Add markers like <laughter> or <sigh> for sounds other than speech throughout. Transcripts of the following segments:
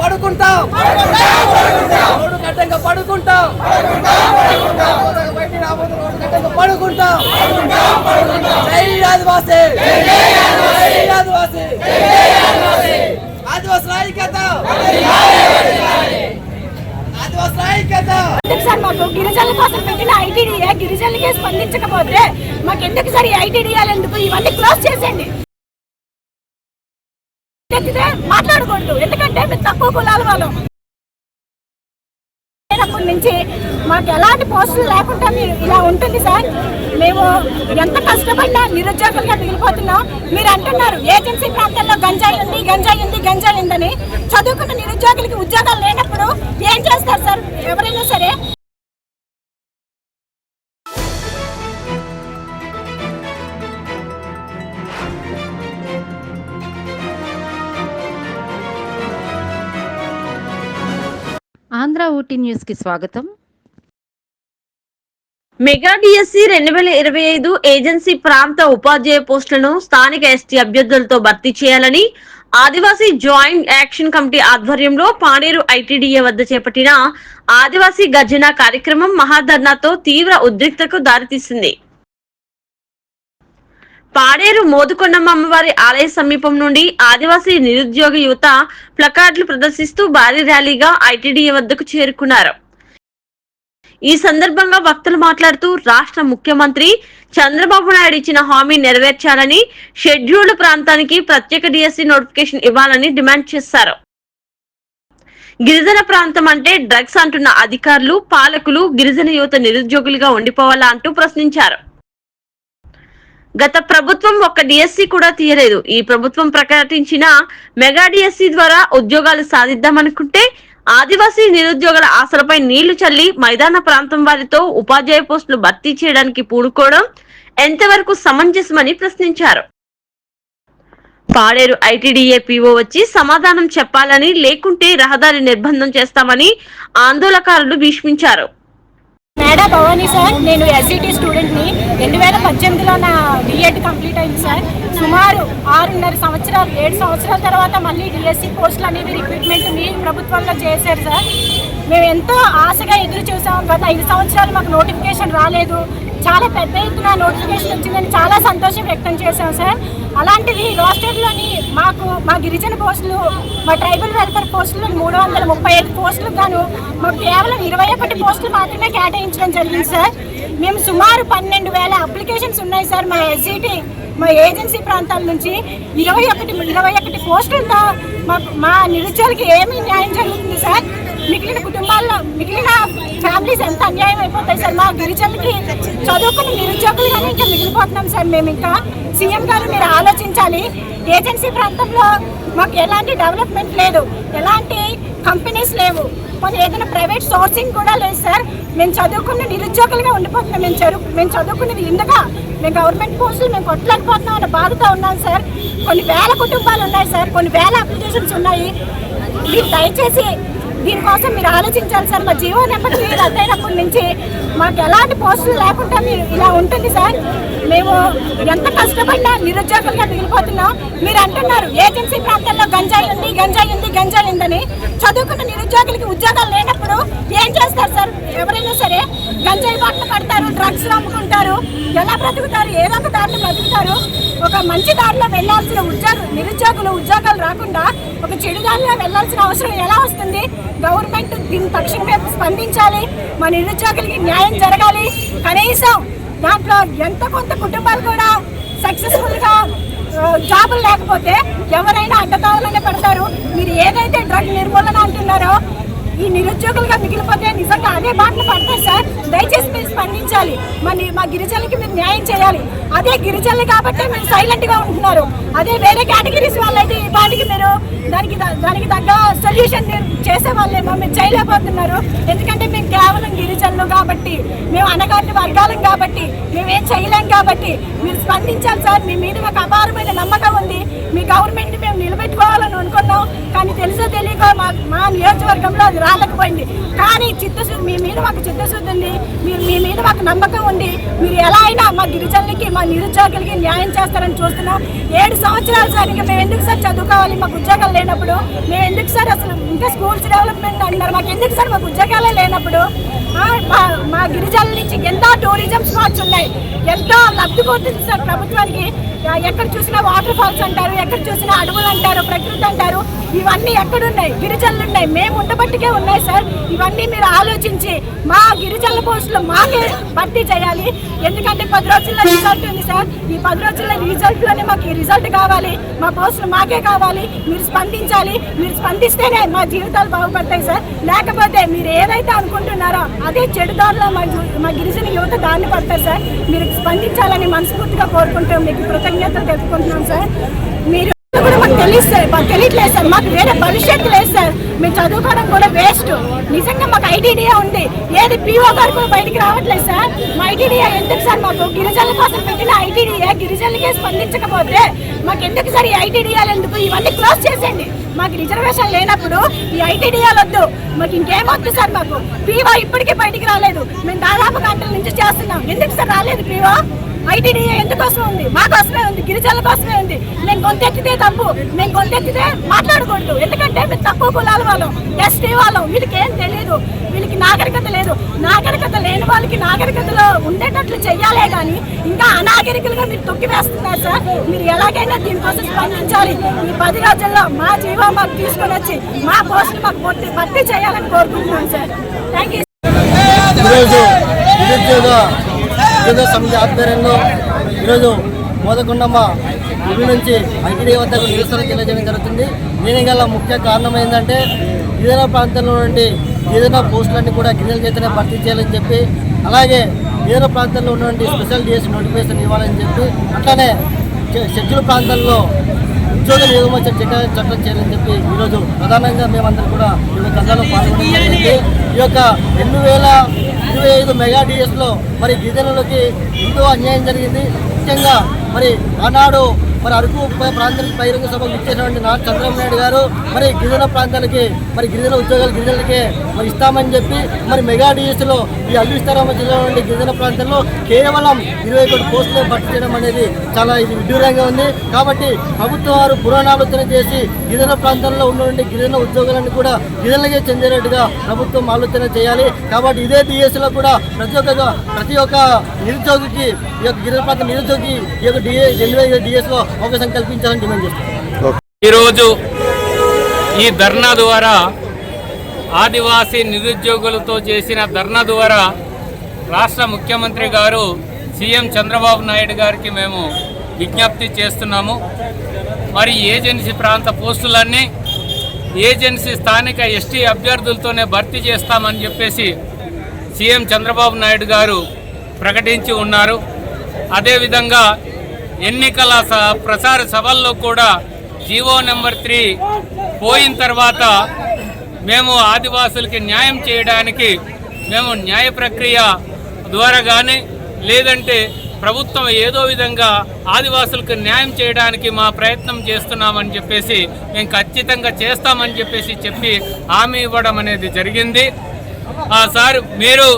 పడుకుంటాం. రోడ్డు కట్టంగా పడుకుంటాం. బయటికి రాబోతు రోడ్డు కట్టంగా పడుకుంటాం. జై ఆదివాసీ. జై ఆదివాసీ. ఆదివాసుల ఐక్యత ఆదివాసుల ఐక్యత ఎందుకు సార్ మాకు గిరిజనుల కోసం పెట్టిన ఐటీడీఏ గిరిజనులకే స్పందించకపోతే మాకు ఎందుకు సార్ ఈ ఐటీడీఏలు ఎందుకు? ఇవన్నీ క్లోజ్ చేసేయండి. ఎత్తితే మాట్లాడకూడదు. ఎందుకంటే మేము తక్కువ కులాల వాళ్ళం. నుంచి మాకు ఎలాంటి పోస్టులు లేకుండా మీరు ఇలా ఉంటుంది సార్. మేము ఎంత కష్టపడినా నిరుద్యోగులుగా మిగిలిపోతున్నాం. మీరు అంటున్నారు ఏజెన్సీ ప్రాంతాల్లో గంజాయి ఉంది గంజాయి ఉంది గంజాయి ఉందని. చదువుకున్న నిరుద్యోగులకి ఉద్యోగాలు లేనప్పుడు ఏం చేస్తారు సార్? ఎవరైనా ఆంధ్ర ఊటీ న్యూస్కి స్వాగతం. మెగా డిఎస్సి రెండు వేల ఇరవై ఐదు ఏజెన్సీ ప్రాంత ఉపాధ్యాయ పోస్టులను స్థానిక ఎస్టీ అభ్యర్థులతో భర్తీ చేయాలని ఆదివాసీ జాయింట్ యాక్షన్ కమిటీ ఆధ్వర్యంలో పాడేరు ఐటీడీఏ వద్ద చేపట్టిన ఆదివాసీ గర్జన కార్యక్రమం మహాధర్నాతో తీవ్ర ఉద్రిక్తకు దారితీసింది. పాడేరు మోదుకొండమ్మ అమ్మవారి ఆలయ సమీపం నుండి ఆదివాసీ నిరుద్యోగ యువత ప్లకార్డులు ప్రదర్శిస్తూ భారీ ర్యాలీగా ఐటీడీఏ వద్దకు చేరుకున్నారు. ఈ సందర్భంగా వక్తలు మాట్లాడుతూ రాష్ట్ర ముఖ్యమంత్రి చంద్రబాబు నాయుడు ఇచ్చిన హామీ నెరవేర్చాలని షెడ్యూల్డ్ ప్రాంతానికి ప్రత్యేక డిఎస్సి నోటిఫికేషన్ ఇవ్వాలని డిమాండ్ చేశారు. గిరిజన ప్రాంతం అంటే డ్రగ్స్ అంటున్న అధికారులు పాలకులు గిరిజన యువత నిరుద్యోగులుగా ఉండిపోవాలా అంటూ ప్రశ్నించారు. గత ప్రభుత్వం ఒక్క డిఎస్సి కూడా తీయలేదు. ఈ ప్రభుత్వం ప్రకటించిన మెగా డిఎస్సి ద్వారా ఉద్యోగాలు సాధిద్దామనుకుంటే ఆదివాసీ నిరుద్యోగుల ఆశలపై నీళ్ళు చల్లి మైదాన ప్రాంతం వారితో ఉపాధ్యాయ పోస్టులు భర్తీ చేయడానికి పూనుకోవడం ఎంతవరకు సమంజసమని ప్రశ్నించారు. పాడేరు ఐటీడీఏ పీఓ వచ్చి సమాధానం చెప్పాలని లేకుంటే రహదారి నిర్బంధం చేస్తామని ఆందోళనకారులు భీష్మించారు. మేడా భవానీ సార్ నేను ఎస్ఈటీ స్టూడెంట్ని రెండు వేల పద్దెనిమిదిలో నా డిఎడ్ కంప్లీట్ అయింది సార్. సుమారు ఆరున్నర సంవత్సరాలు ఏడు సంవత్సరాల తర్వాత మళ్ళీ డిఎస్సి పోస్టులు అనేవి రిక్రూట్మెంట్ మీ ప్రభుత్వంలో చేశారు సార్. మేము ఎంతో ఆశగా ఎదురు చూసాం. గత ఐదు సంవత్సరాలు మాకు నోటిఫికేషన్ రాలేదు. చాలా పెద్ద ఎత్తున నోటిఫికేషన్ వచ్చిందని చాలా సంతోషం వ్యక్తం చేశాం సార్. అలాంటిది రోస్టర్లోని మాకు మా గిరిజన పోస్టులు మా ట్రైబల్ వెల్ఫేర్ పోస్టులు మూడు వందల ముప్పై ఐదు పోస్టులు గాను మాకు కేవలం ఇరవై ఒకటి పోస్టులు మాత్రమే కేటాయించడం జరిగింది సార్. మేము సుమారు పన్నెండు వేల అప్లికేషన్స్ ఉన్నాయి సార్ మా ఎస్సిటి మా ఏజెన్సీ ప్రాంతాల నుంచి. ఇరవై ఒకటి ఇరవై ఒకటి పోస్టులతో మా మా నిరుద్యోగులకి ఏమి న్యాయం జరుగుతుంది సార్? మిగిలిన కుటుంబాల్లో మిగిలిన ఫ్యామిలీస్ ఎంత అన్యాయం అయిపోతాయి సార్? మా గిరిజనులకి చదువుకుని నిరుద్యోగులుగానే ఇంకా మిగిలిపోతున్నాం సార్. మేము ఇంకా సీఎం గారు మీరు ఆలోచించాలి. ఏజెన్సీ ప్రాంతంలో మాకు ఎలాంటి డెవలప్మెంట్ లేదు. ఎలాంటి కంపెనీస్ లేవు. కొన్ని ఏదైనా ప్రైవేట్ సోర్సింగ్ కూడా లేదు సార్. మేము చదువుకున్న నిరుద్యోగులుగా ఉండిపోతున్నాం. మేము చదువు మేము చదువుకున్నది ఇందుగా. మేము గవర్నమెంట్ పోస్టులు మేము కొట్టలేకపోతున్నాం అన్న బాధతో ఉన్నాం సార్. కొన్ని వేల కుటుంబాలు ఉన్నాయి సార్. కొన్ని వేల అప్లికేషన్స్ ఉన్నాయి. మీరు దయచేసి దీనికోసం మీరు ఆలోచించాలి సార్. మా జీవో నెంబర్ రద్దయినప్పటి నుంచి మాకు ఎలాంటి పోస్టులు లేకుండా మీరు ఇలా ఉంటుంది సార్. మేము ఎంత కష్టపడినా నిరుద్యోగులుగా మిగిలిపోతున్నాం. మీరు అంటున్నారు ఏజెన్సీ ప్రాంతాల్లో గంజాయి ఉంది గంజాయి ఉంది గంజాయి ఉందని. చదువుకున్న నిరుద్యోగులకి ఉద్యోగాలు లేనప్పుడు ఏం చేస్తారు సార్? ఎవరైనా సరే గంజాయి బాటలు పడతారు డ్రగ్స్ అమ్ముకుంటారు ఎలా బ్రతుకుతారు ఏదో ఒక దారిలో బ్రతుకుతారు. ఒక మంచి దారిలో వెళ్ళాల్సిన ఉద్యోగ నిరుద్యోగులు ఉద్యోగాలు రాకుండా ఒక చెడు దారిలో వెళ్ళాల్సిన అవసరం ఎలా వస్తుంది? గవర్నమెంట్ దీని తక్షణమే స్పందించాలి మన నిరుద్యోగులకి న్యాయం జరగాలి. కనీసం దాంట్లో ఎంత కొంత కుటుంబాలు కూడా సక్సెస్ఫుల్గా జాబులు లేకపోతే ఎవరైనా అడ్డదారులనే పడతారు. మీరు ఏదైతే డ్రగ్ నిర్మూలన అంటున్నారో ఈ నిరుద్యోగులుగా మిగిలిపోతే నిజంగా అదే బాటలు పడతాయి సార్. దయచేసి మీరు స్పందించాలి. మరి మా గిరిజనులకి మీరు న్యాయం చేయాలి. అదే గిరిజనులు కాబట్టి మీరు సైలెంట్గా ఉంటున్నారు. అదే వేరే కేటగిరీస్ వాళ్ళైతే ఈ పాటికి మీరు దానికి ద- దానికి తగ్గ సొల్యూషన్ మీరు చేసే వాళ్ళేమో మీరు చేయలేకపోతున్నారు. ఎందుకంటే మేము కేవలం గిరిజనులు కాబట్టి మేము అనగాని వర్గాలం కాబట్టి మేమేం చేయలేం కాబట్టి మీరు స్పందించాలి సార్. మీ మీద మాకు అపారమైన నమ్మకం ఉంది. మీ గవర్నమెంట్ మేము నిలబెట్టుకోవాలని అనుకున్నాం. కానీ తెలుసో తెలియక మా మా నియోజకవర్గంలో అది రాలేకపోయింది. కానీ చిత్తశుద్ధి మీ మీద మాకు చిత్తశుద్ధి ఉంది. మీరు మీ మీద మాకు నమ్మకం ఉంది. మీరు ఎలా అయినా మా గిరిజనులకి మా నిరుద్యోగులకి న్యాయం చేస్తారని చూస్తున్నాం. ఏడు సంవత్సరాలు సార్ ఇంకా మేము ఎందుకు సార్ చదువుకోవాలి? మాకు ఉద్యోగాలు లేనప్పుడు. మేము ఎందుకు సార్ అసలు ఇంకా స్కూల్స్ డెవలప్మెంట్ అంటున్నారు. మాకు ఎందుకు సార్ మాకు ఉద్యోగాలే లేనప్పుడు? మా- మా గిరిజనుల నుంచి ఎంతో టూరిజం స్పాట్స్ ఉన్నాయి ఎంతో లబ్ధి పొందుతుంది సార్ ప్రభుత్వానికి? ఎక్కడ చూసినా వాటర్ ఫాల్స్ అంటారు ఎక్కడ చూసినా అడవులు అంటారు ప్రకృతి అంటారు ఇవన్నీ ఎక్కడున్నాయి గిరిజనులు ఉన్నాయి. మేము ఉండబట్టికే ఉన్నాయి సార్. ఇవన్నీ మీరు ఆలోచించి మా గిరిజనుల పోస్టులు మాకే భర్తీ చేయాలి. ఎందుకంటే పది రోజుల్లో రిజల్ట్ ఉంది సార్. ఈ పది రోజుల్లో రిజల్ట్లోనే మాకు ఈ రిజల్ట్ కావాలి. మా పోస్టులు మాకే కావాలి. మీరు స్పందించాలి. మీరు స్పందిస్తేనే మా జీవితాలు బాగుపడతాయి సార్. లేకపోతే మీరు ఏదైతే అనుకుంటున్నారో అదే చెడుదారులో మా మా గిరిజన యువత దాన్ని పడతారు సార్. మీరు స్పందించాలని మనస్ఫూర్తిగా కోరుకుంటాం మీకు కృతజ్ఞతలు తెలుపుకుంటున్నాం సార్. మీరు మాకు తెలియదు సార్ మాకు తెలియట్లేదు సార్ మాకు వేరే భవిష్యత్తు లేదు సార్. మేము చదువుకోవడం కూడా వేస్ట్. నిజంగా మాకు ఐటీడీఏ ఉంది. ఏది పీఓ గారు కూడా బయటికి రావట్లేదు సార్. మా ఐటీడీఏ ఎందుకు సార్ మాకు గిరిజనుల కోసం పెట్టిన ఐటీడీఏ గిరిజనులకే స్పందించకపోతే మాకు ఎందుకు సార్ ఈ ఐటీడీఏలు ఎందుకు? ఇవన్నీ క్లోజ్ చేసేయండి. మాకు రిజర్వేషన్ లేనప్పుడు ఈ ఐటీడీఏలు వద్దు. మాకు ఇంకేమొద్దు సార్ మాకు. పీవో ఇప్పటికీ బయటికి రాలేదు. మేము దాదాపు గంటల నుంచి చేస్తున్నాం. ఎందుకు సార్ రాలేదు పీవో ఐటీడీఏ ఎందుకోసం ఉంది? మా కోసమే గిరిజనుల కోసమే ఉంది. మేము గొంతెత్తితే తప్పు. మేము గొంతెత్తితే మాట్లాడకూడదు. ఎందుకంటే మేము తక్కువ కులాల వాళ్ళం. ఎస్టీ వాళ్ళం. వీళ్ళకి ఏం తెలియదు వీళ్ళకి నాగరికత లేదు. నాగరికత లేని వాళ్ళకి నాగరికతలో ఉండేటట్లు చెయ్యాలే కానీ ఇంకా అనాగరికలుగా మీరు తొక్కి వేస్తున్నారు సార్. మీరు ఎలాగైనా దీనికోసం స్పందించాలి. ఈ పది రోజుల్లో మా జీవం మాకు తీసుకొని వచ్చి మా పోస్టులు మాకు పూర్తి భర్తీ చేయాలని కోరుకుంటున్నాను సార్. థ్యాంక్ యూ ఈరోజు నిరుద్యోగ సమితి ఆధ్వర్యంలో ఈరోజు మోదకొండమ్మ గుడి నుంచి ఐటీడీ వద్దకు నిరసన తెలియజేయడం జరుగుతుంది. దీని గల ముఖ్య కారణం ఏంటంటే గిరిజన ప్రాంతంలో నుండి గిరిజన పోస్టులన్నీ కూడా గిరిజన చేతనే భర్తీ చేయాలని చెప్పి అలాగే గిరిజన ప్రాంతంలో ఉన్నటువంటి స్పెషల్ డిఎస్ నోటిఫికేషన్ ఇవ్వాలని చెప్పి అట్లనే షెడ్యూల్ ప్రాంతాల్లో ఉద్యోగ నియమ చట్టం చట్టం చేయాలని చెప్పి ఈరోజు ప్రధానంగా మేమందరం కూడా ఈ యొక్క కథలో పాల్గొనడం జరిగింది. ఈ యొక్క రెండు వేల ఇరవై ఐదు మెగా డిఎస్లో మరి గిరిజనులకి ఎంతో అన్యాయం జరిగింది. ముఖ్యంగా మరి ఆనాడు మరి అరకు ప్రాంతానికి బహిరంగ సభకు ఇచ్చేటువంటి నాడు చంద్రబాబు నాయుడు గారు మరి గిరిజన ప్రాంతాలకి మరి గిరిజన ఉద్యోగాలు గిరిజనులకే మరి ఇస్తామని చెప్పి మరి మెగా డిఎస్లో ఈ అల్లు విస్తారామ జిల్లా నుండి గిరిజన ప్రాంతంలో కేవలం ఇరవై ఒకటి పోస్టులు భర్తీ చేయడం అనేది చాలా ఇది విడ్డూరంగా ఉంది. కాబట్టి ప్రభుత్వం వారు పురాణాలోచన చేసి గిరిజన ప్రాంతంలో ఉన్నటువంటి గిరిజన ఉద్యోగాలను కూడా గిరిజనులకే చెందినట్టుగా ప్రభుత్వం ఆలోచన చేయాలి. కాబట్టి ఇదే డిఎస్లో కూడా ప్రతి ఒక్క ప్రతి ఒక్క నిరుద్యోగికి ఈ యొక్క గిరిజన ప్రాంత నిరుద్యోగి ఈ యొక్క డిఏ ఎనిమిది డిఎస్లో అవకాశం కల్పించాలని డిమాండ్ చేస్తున్నాం. ఈరోజు ఈ ధర్నా ద్వారా ఆదివాసీ నిరుద్యోగులతో చేసిన ధర్నా ద్వారా రాష్ట్ర ముఖ్యమంత్రి గారు సీఎం చంద్రబాబు నాయుడు గారికి మేము విజ్ఞప్తి చేస్తున్నాము. మరి ఏజెన్సీ ప్రాంత పోస్టులన్నీ ఏజెన్సీ స్థానిక ఎస్టీ అభ్యర్థులతోనే భర్తీ చేస్తామని చెప్పేసి సీఎం చంద్రబాబు నాయుడు గారు ప్రకటించి ఉన్నారు. అదేవిధంగా ఎన్నికల స ప్రచార సభల్లో కూడా జీవో నెంబర్ త్రీ పోయిన తర్వాత మేము ఆదివాసులకి న్యాయం చేయడానికి మేము న్యాయ ప్రక్రియ ద్వారా కానీ లేదంటే ప్రభుత్వం ఏదో విధంగా ఆదివాసులకు న్యాయం చేయడానికి మా ప్రయత్నం చేస్తున్నామని చెప్పేసి మేము ఖచ్చితంగా చేస్తామని చెప్పేసి చెప్పి హామీ ఇవ్వడం అనేది జరిగింది. ఆ సార్ మీరు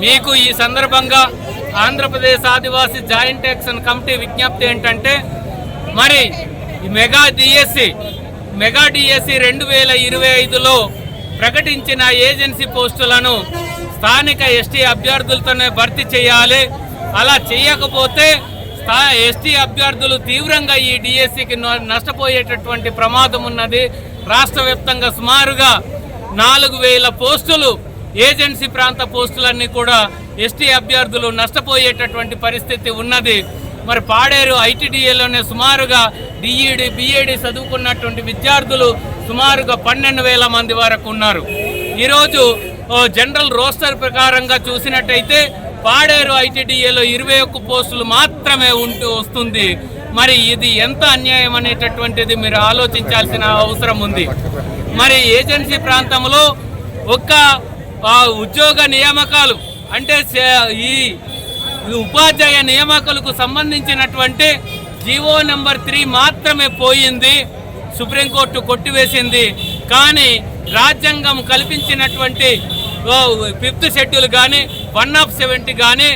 మీకు ఈ సందర్భంగా Andhra Pradesh Adivasi joint action committee విజ్ఞప్తి ఏంటంటే మరి మెగా డిఎస్సి మెగా డిఎస్సి రెండు వేల ఇరవై ఐదులో ప్రకటించిన ఏజెన్సీ పోస్టులను స్థానిక ఎస్టీ అభ్యర్థులతోనే భర్తీ చేయాలి. అలా చేయకపోతే స్థా ఎస్టీ అభ్యర్థులు తీవ్రంగా ఈ డిఎస్సికి నష్టపోయేటటువంటి ప్రమాదం ఉన్నది. రాష్ట్ర సుమారుగా నాలుగు వేల పోస్టులు ఏజెన్సీ ప్రాంత పోస్టులన్నీ కూడా ఎస్టీ అభ్యర్థులు నష్టపోయేటటువంటి పరిస్థితి ఉన్నది. మరి పాడేరు ఐటీడీఏలోనే సుమారుగా డిఈడి బిఏడి చదువుకున్నటువంటి విద్యార్థులు సుమారుగా పన్నెండు వేల మంది వరకు ఉన్నారు. ఈరోజు జనరల్ రోస్టర్ ప్రకారంగా చూసినట్టయితే పాడేరు ఐటీడీఏలో ఇరవై ఒక్క పోస్టులు మాత్రమే ఉంటూ వస్తుంది. మరి ఇది ఎంత అన్యాయం అనేటటువంటిది మీరు ఆలోచించాల్సిన అవసరం ఉంది. మరి ఏజెన్సీ ప్రాంతంలో ఒక్క ఉద్యోగ నియామకాలు అంటే ఈ ఉపాధ్యాయ నియామకాలకు సంబంధించినటువంటి జీవో నెంబర్ త్రీ మాత్రమే పోయింది సుప్రీంకోర్టు కొట్టివేసింది. కానీ రాజ్యాంగం కల్పించినటువంటి ఫిఫ్త్ షెడ్యూల్ కానీ వన్ ఆఫ్ సెవెంటీ కానీ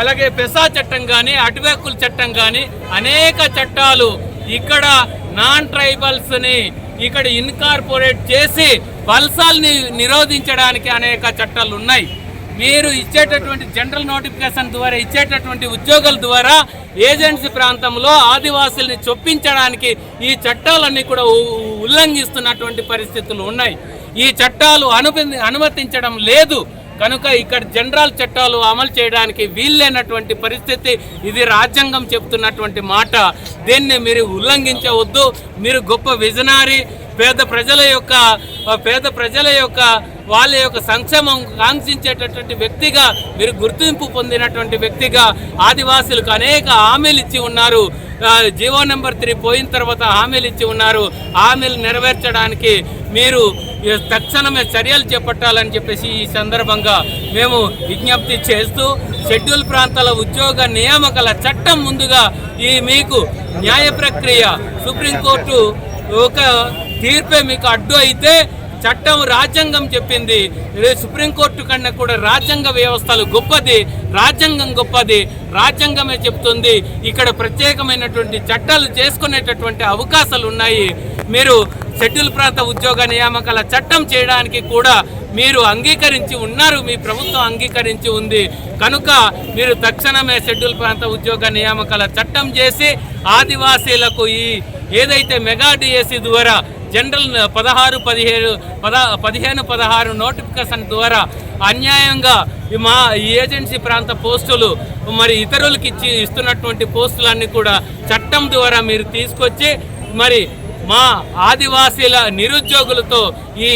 అలాగే పెసా చట్టం కానీ అటువేకుల చట్టం కానీ అనేక చట్టాలు ఇక్కడ నాన్ ట్రైబల్స్ని ఇక్కడ ఇన్కార్పొరేట్ చేసి వలసాల్ని నిరోధించడానికి అనేక చట్టాలు ఉన్నాయి. మీరు ఇచ్చేటటువంటి జనరల్ నోటిఫికేషన్ ద్వారా ఇచ్చేటటువంటి ఉద్యోగాల ద్వారా ఏజెన్సీ ప్రాంతంలో ఆదివాసుల్ని చొప్పించడానికి ఈ చట్టాలన్నీ కూడా ఉల్లంఘిస్తున్నటువంటి పరిస్థితులు ఉన్నాయి. ఈ చట్టాలు అనుమతి అనుమతించడం లేదు. కనుక ఇక్కడ జనరల్ చట్టాలు అమలు చేయడానికి వీల్లేనటువంటి పరిస్థితి ఇది రాజ్యాంగం చెప్తున్నటువంటి మాట. దీన్ని మీరు ఉల్లంఘించవద్దు. మీరు గొప్ప విజనారీ పేద ప్రజల యొక్క పేద ప్రజల యొక్క వాళ్ళ యొక్క సంక్షేమం కాంక్షించేటటువంటి వ్యక్తిగా మీరు గుర్తింపు పొందినటువంటి వ్యక్తిగా ఆదివాసులకు అనేక హామీలు ఇచ్చి ఉన్నారు. జీవో నెంబర్ త్రీ పోయిన తర్వాత హామీలు ఇచ్చి ఉన్నారు. హామీలు నెరవేర్చడానికి మీరు తక్షణమే చర్యలు చేపట్టాలని చెప్పేసి ఈ సందర్భంగా మేము విజ్ఞప్తి చేస్తూ షెడ్యూల్ ప్రాంతాల ఉద్యోగ నియామకాల చట్టం ముందుగా ఈ మీకు న్యాయ ప్రక్రియ సుప్రీంకోర్టు ఒక తీర్పే మీకు అడ్డు అయితే చట్టం రాజ్యాంగం చెప్పింది. సుప్రీంకోర్టు కన్నా కూడా రాజ్యాంగ వ్యవస్థలు గొప్పది. రాజ్యాంగం గొప్పది. రాజ్యాంగమే చెప్తుంది. ఇక్కడ ప్రత్యేకమైనటువంటి చట్టాలు చేసుకునేటటువంటి అవకాశాలు ఉన్నాయి. మీరు షెడ్యూల్ ప్రాంత ఉద్యోగ నియామకాల చట్టం చేయడానికి కూడా మీరు అంగీకరించి ఉన్నారు. మీ ప్రభుత్వం అంగీకరించి ఉంది. కనుక మీరు తక్షణమే షెడ్యూల్ ప్రాంత ఉద్యోగ నియామకాల చట్టం చేసి ఆదివాసీలకు ఈ ఏదైతే మెగా డిఎస్సి ద్వారా జనరల్ పదహారు పదిహేడు పద పదిహేను పదహారు నోటిఫికేషన్ ద్వారా అన్యాయంగా ఈ మా ఈ ఏజెన్సీ ప్రాంత పోస్టులు మరి ఇతరులకు ఇచ్చి ఇస్తున్నటువంటి పోస్టులన్నీ కూడా చట్టం ద్వారా మీరు తీసుకొచ్చి మరి మా ఆదివాసీల నిరుద్యోగులతో ఈ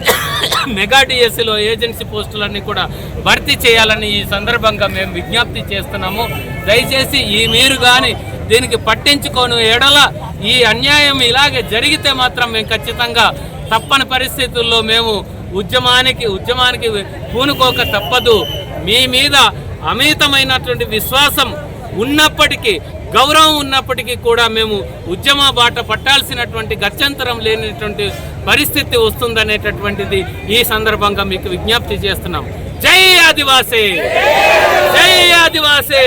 <coughs> మెగా డిఎస్సిలో ఏజెన్సీ పోస్టులన్నీ కూడా భర్తీ చేయాలని ఈ సందర్భంగా మేము విజ్ఞప్తి చేస్తున్నాము. దయచేసి ఈ మీరు కానీ దీనికి పట్టించుకోను ఎడల ఈ అన్యాయం ఇలాగే జరిగితే మాత్రం మేము ఖచ్చితంగా తప్పని పరిస్థితుల్లో మేము ఉద్యమానికి ఉద్యమానికి పూనుకోక తప్పదు. మీ మీద అమితమైనటువంటి విశ్వాసం ఉన్నప్పటికీ గౌరవం ఉన్నప్పటికీ కూడా మేము ఉద్యమ బాట పట్టాల్సినటువంటి గత్యంతరం లేనటువంటి పరిస్థితి వస్తుందనేటటువంటిది ఈ సందర్భంగా మీకు విజ్ఞప్తి చేస్తున్నాం. జై ఆదివాసీ! జై ఆదివాసీ!